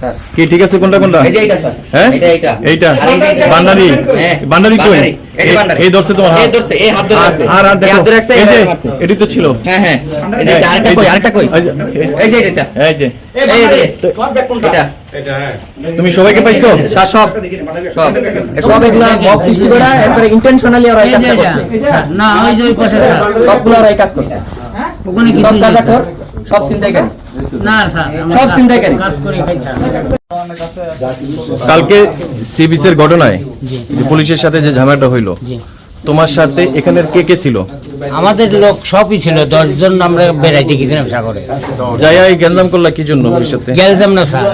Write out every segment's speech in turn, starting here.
Sir. কি ঠিক আছে কোনটা কোনটা? এই যে এইটা স্যার। হ্যাঁ? এটা এইটা। এইটা? হ্যাঁ, বান্ডারি কই? এই যে বান্ডারি। এই ধরছে তোমার এই হাত। ধরছে, এই হাত ধরে আছে। আর আর দেখো হাত ধরে রাখছে, এই যে এটি তো ছিল। হ্যাঁ হ্যাঁ। এই যে হ্যাঁ, আরেকটা কই আরেকটা কই? এই যে- এটা এই যে এটা। এই যে। এই যে এটা। তুমি সবাইকে পাইছো? স্যার সব। সব। সব এগুলা মব সৃষ্টি করা এরপরে ইন্টেনশনালি ওরা এই কাজটা করছে। না ওই যে ওই পাশে সবগুলো ওরা এই কাজ করছে। ওখানে কি সব কাজাকর সব চিন্তাইকারী না স্যার সব কাজ- কাজ করে খাই স্যার কালকে সি বিচের ঘটনায় যে পুলিশের সাথে যে ঝামেলাটা হইল তোমার সাথে এখানের কে কে ছিল? আমাদের লোক সবই ছিল দশজন আমরা বেড়াইতে গেছিলাম সাগরে। যাইয়া এই গ্যাঞ্জাম করলা কি জন্য পুলিশের সাথে? গেলতাম না স্যার।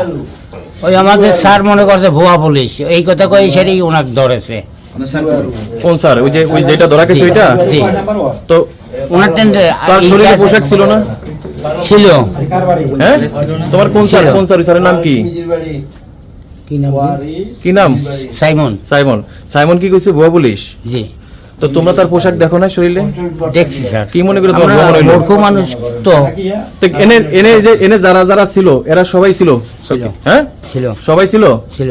ওই আমাদের স্যার মনে করছে ভুয়া পুলিশ। এই কথা কই সেটাই ওনাকে ধরেছে। কোন স্যার? ওই যে ওই যেটা ধরা গেছে ওইটা? তো ওনার টেন্ডে তার শরীরে পোশাক ছিল না? ছিল। হ্যাঁ? তোমার কোন স্যার কোন স্যার স্যারের নাম কি? কি নাম? সাইমন। সাইমন। সাইমন কি কইছে? ভুয়া পুলিশ? জি। তো তোমরা তার পোশাক দেখো না শরীরে? দেখছি স্যার। কি মনে করে তোমার ভুয়া মনে মূর্খ মানুষ তো। তো এনে এনে যে এনে যারা যারা ছিল এরা সবাই ছিল। হ্যাঁ? ছিল। সবাই ছিল? ছিল।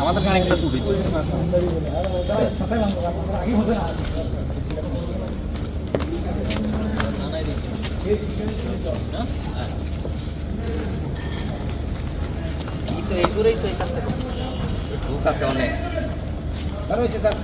আমাদের গানে একটা তুলি এই তো এই করেই তো এই কাজটা লোক আছে অনেক। স্যার।